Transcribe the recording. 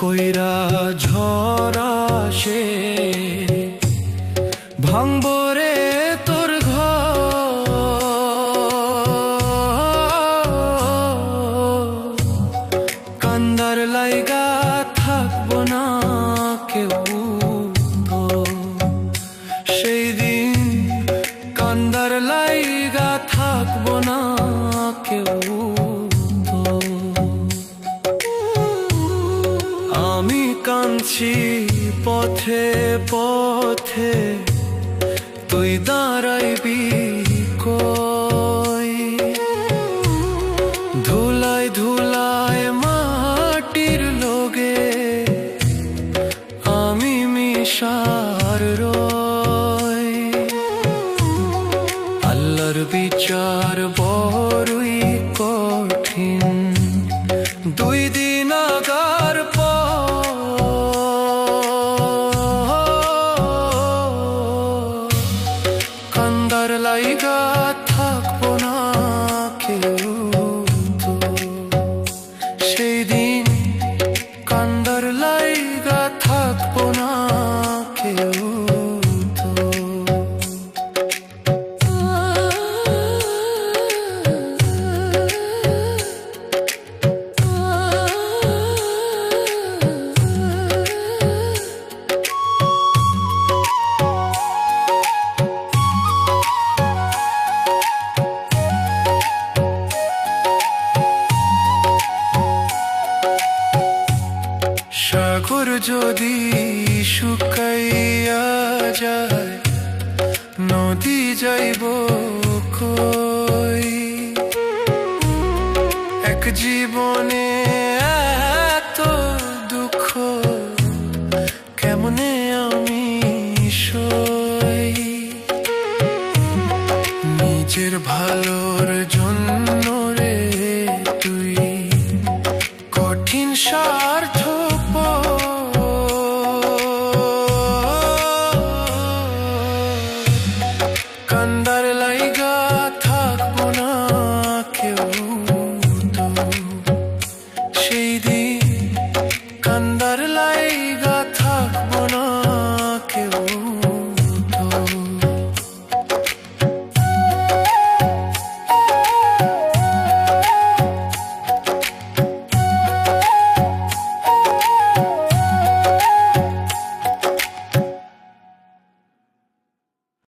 কইরা ঝরা সে ভাঙবরে তোর ঘর। কান্দার লাইগা থাকব না কেউ সেই দিন কান্দার লাইগা থাকব না কেউ কাঁদছি পথে পথে। তুই দাঁড়াইবি কই? ধুলায় ধুলায় মাটির লোগে আমি মিশার রই আল্লাহর বিচার লাইগা থাকব না কেউ সেই দিন সাগর যদি শুকাইয়া যায়, নদী যাইব কই? এক জীবনে এত দুঃখ, কেমনে আমি সই? নিজের ভালোর জন্য রে তুই কান্দার লাইগা